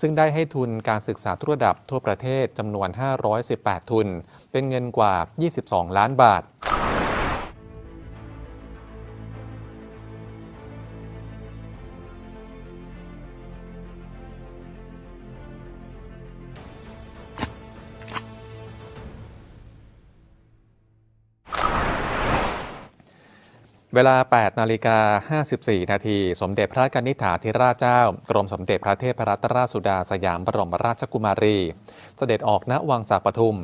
ซึ่งได้ให้ทุนการศึกษาทุกระดับทั่วประเทศจำนวน 518 ทุน เป็นเงินกว่า 22 ล้านบาท เวลา 8 นาฬิกา 54 นาที สมเด็จพระกนิษฐาธิราชเจ้า กรมสมเด็จพระเทพรัตนราชสุดาสยามบรมราชกุมารี เสด็จออกณวังสาปทุม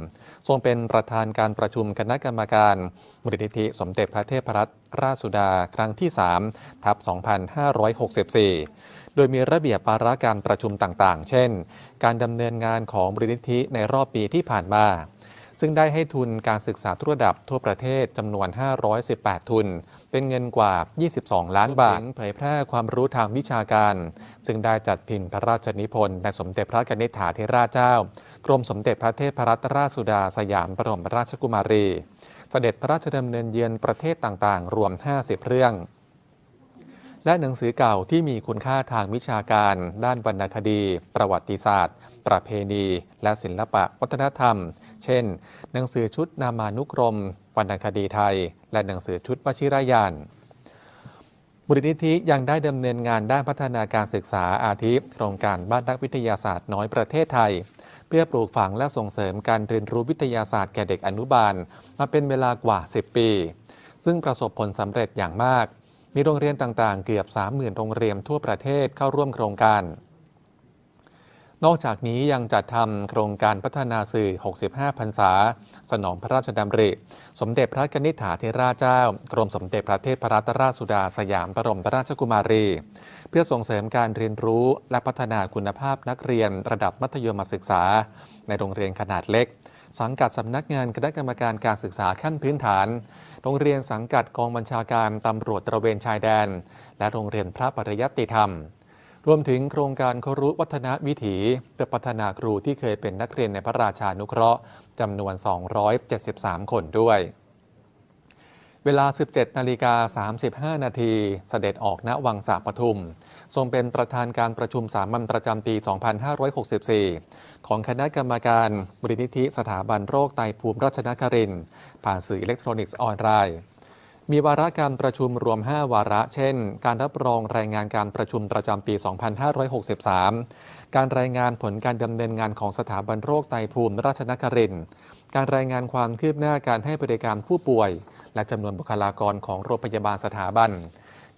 ทรงเป็นประธานการประชุมคณะกรรมการมูลนิธิสมเด็จพระเทพรัตนราชสุดาครั้งที่ 3 ทับ 2564 โดยมีระเบียบปาระการประชุมต่างๆ เช่น การดำเนินงานของมูลนิธิในรอบปีที่ผ่านมาซึ่งได้ให้ทุนการศึกษาทุกระดับทั่วประเทศจำนวน 518 ทุน เป็นเงินกว่า 22 ล้านบาทเผยแพร่ความรู้ทางวิชาการ ซึ่งได้จัดพิมพ์พระราชนิพนธ์ในสมเด็จพระกนิษฐาธิราชเจ้า กรมสมเด็จพระเทพรัตนราชสุดาสยามบรมราชกุมารี เสด็จพระราชดำเนินเยือนประเทศต่างๆ รวม 50 เรื่อง และหนังสือเก่าที่มีคุณค่าทางวิชาการ ด้านวรรณคดี ประวัติศาสตร์ ประเพณี และศิลปะวัฒนธรรม เช่น หนังสือชุดนามานุกรม วรรณคดีไทย และหนังสือชุดวชิรยานมูลนิธิยังได้ดำเนินงานด้านพัฒนาการศึกษาอาทิโครงการบ้านนักวิทยาศาสตร์น้อยประเทศไทย เพื่อปลูกฝังและส่งเสริมการเรียนรู้วิทยาศาสตร์แก่เด็กอนุบาล มาเป็นเวลากว่า 10 ปี ซึ่งประสบผลสำเร็จอย่างมาก มีโรงเรียนต่างๆ เกือบ 30,000 โรงเรียนทั่วประเทศเข้าร่วมโครงการ นอกจากนี้ยังจัดทำโครงการพัฒนาสื่อ 65 พรรษา สนองพระราชดำริ สมเด็จพระกนิษฐาธิราชเจ้า กรมสมเด็จพระเทพรัตนราชสุดาสยามบรมราชกุมารี เพื่อส่งเสริมการเรียนรู้และพัฒนาคุณภาพนักเรียนระดับมัธยมศึกษา ในโรงเรียนขนาดเล็ก สังกัดสำนักงานคณะกรรมการการศึกษาขั้นพื้นฐาน โรงเรียนสังกัดกองบัญชาการตำรวจตระเวนชายแดน และโรงเรียนพระปริยัติธรรม รวมถึงโครงการครุวัฒนวิถีเพื่อพัฒนาครูที่เคยเป็นนักเรียนในพระราชานุเคราะห์จำนวน 273 คนด้วย เวลา 17 นาฬิกา 35 นาทีเสด็จออกณวังสาปทุม ทรงเป็นประธานการประชุมสามัญประจำปี 2564 ของคณะกรรมการมูลนิธิสถาบันโรคไตภูมิราชนครินผ่านสื่ออิเล็กทรอนิกส์ออนไลน์ มีวาระการประชุมรวม 5 วาระ เช่น การรับรองรายงานการประชุมประจำปี 2563 การรายงานผลการดำเนินงานของสถาบันโรคไตภูมิราชนครินทร์การรายงานความคืบหน้าการให้บริการผู้ป่วย และจำนวนบุคลากรของโรงพยาบาลสถาบัน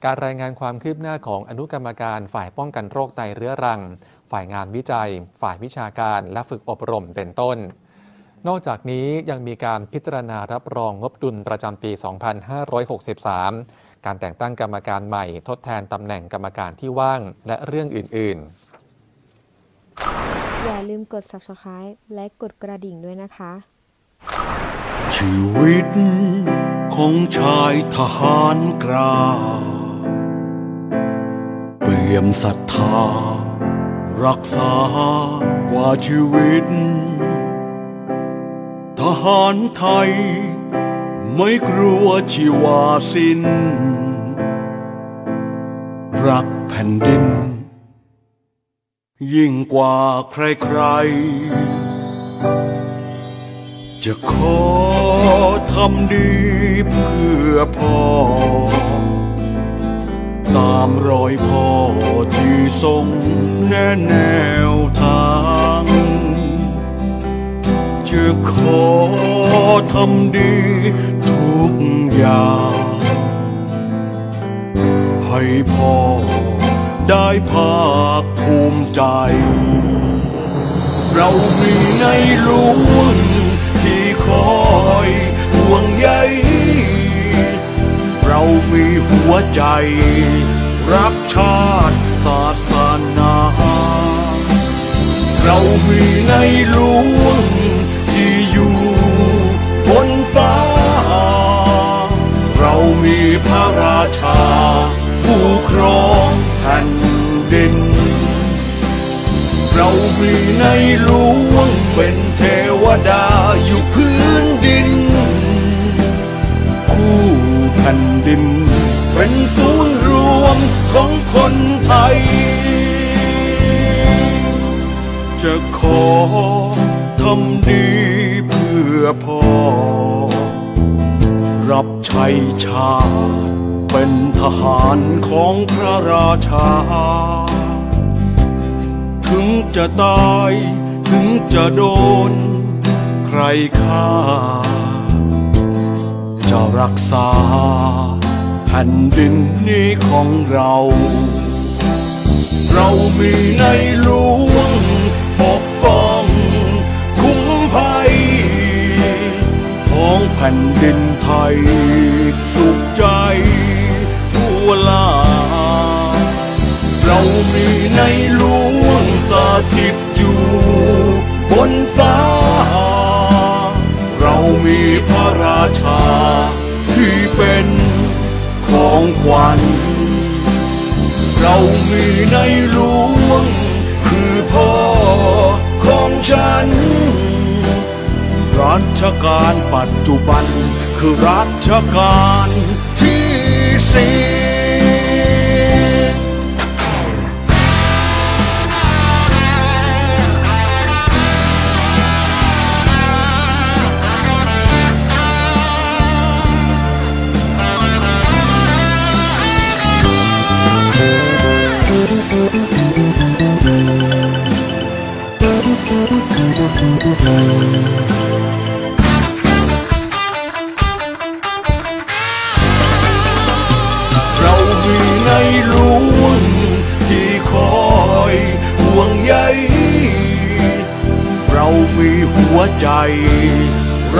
การรายงานความคืบหน้าของอนุกรรมการฝ่ายป้องกันโรคไตเรื้อรัง ฝ่ายงานวิจัย ฝ่ายวิชาการ และฝึกอบรมเป็นต้น นอกจากนี้ยังมีการพิจารณารับรองงบดุลประจำปี 2563 การแต่งตั้งกรรมการใหม่ทดแทนตำแหน่งกรรมการที่ว่างและเรื่องอื่น ๆ อย่าลืมกด subscribe และกดกระดิ่งด้วยนะคะ ชีวิตของชายทหารกล้าเปี่ยมศรัทธา รักษากว่าชีวิตท หารไทย ไม่กลัวชีวาสิ้น รักแผ่นดิน ยิ่งกว่าใครๆ จะขอทำดีเพื่อพ่อ ตามรอยพ่อที่ทรงแนแนวทาง จะขอทำดีทุกอย่าง ให้พ่อได้ภาคภูมิใจ เรามีในหลวงที่คอยห่วงใย เรามีหัวใจ รักชาติศาสนา เรามีในหลวง อยู่บนฟ้า เรามีพระราชา ผู้ครองแผ่นดิน เรามีในหลวงเป รับใช้ชาติเป็นทหารของพระราชา ถึงจะตายถึงจะโดน ใครฆ่า จะรักษาแผ่นดินนี้ของเรา เรามีในหลวง ผ่นดินไทย สุขใจทั่วลา เรามีในหลวงสถิตอยู่บนฟ้า เรามีพระราชาที่เป็นของขวัญ เรามีในหลวง รัชกาลปัจจุบัน คือรัชกาลที่สี่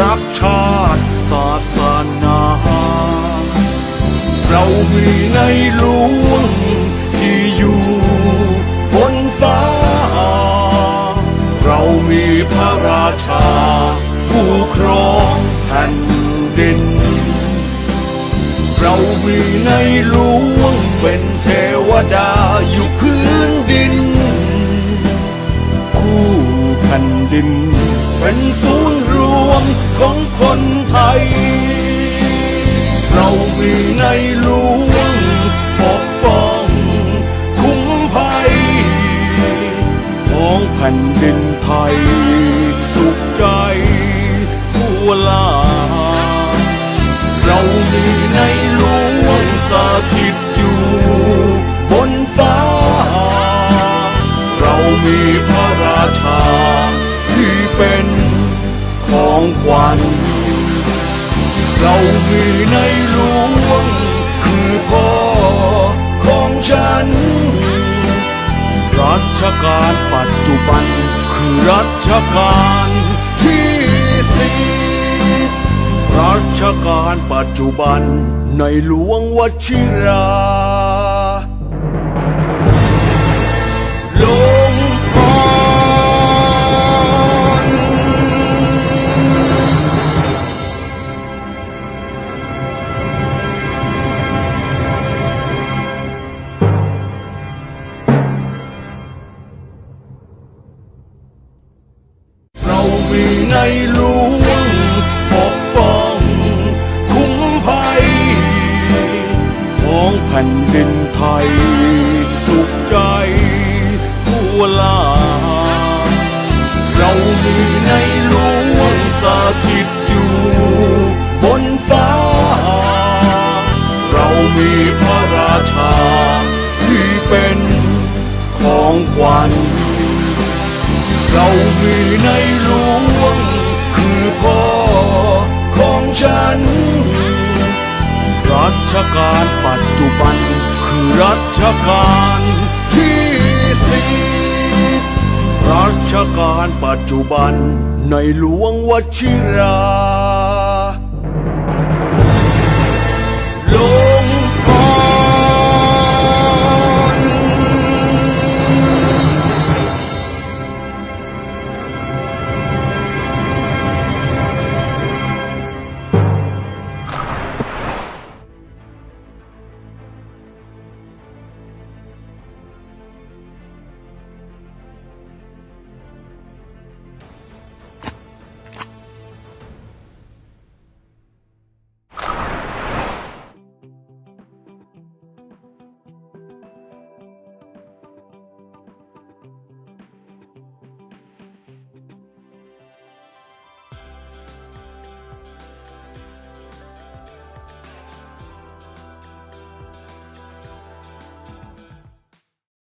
รักชาติศาสนา เรามีในหลวงที่อยู่บนฟ้า เรามีพระราชา ผู้ครองแผ่นดิน เรามีในหลวงเป็นเทวดาอยู่พื้นดิน ผ่นดิน เป็นศูนย์รวมของคนไทย เรามีในหลวงปกป้องคุ้มภัยของแผ่นดินไทย สุขใจทั่วลา เรามีใน เรามีในหลวง คือพ่อของฉัน รัชกาลปัจจุบัน คือรัชกาลที่สี่รัชกาลปัจจุบันในหลวงวชิรา ผ่นดินไทย สุขใจทั่วลา เรามีในหลวงสถิตอยู่บนฟ้า เรามีพระราชา ที่เป็นของขวัญ เรามีในหลวงคือพ่อ ชการปัจจุบัน คือรัชการที่สิบรัชการปัจจุบันในหลวงวชิรา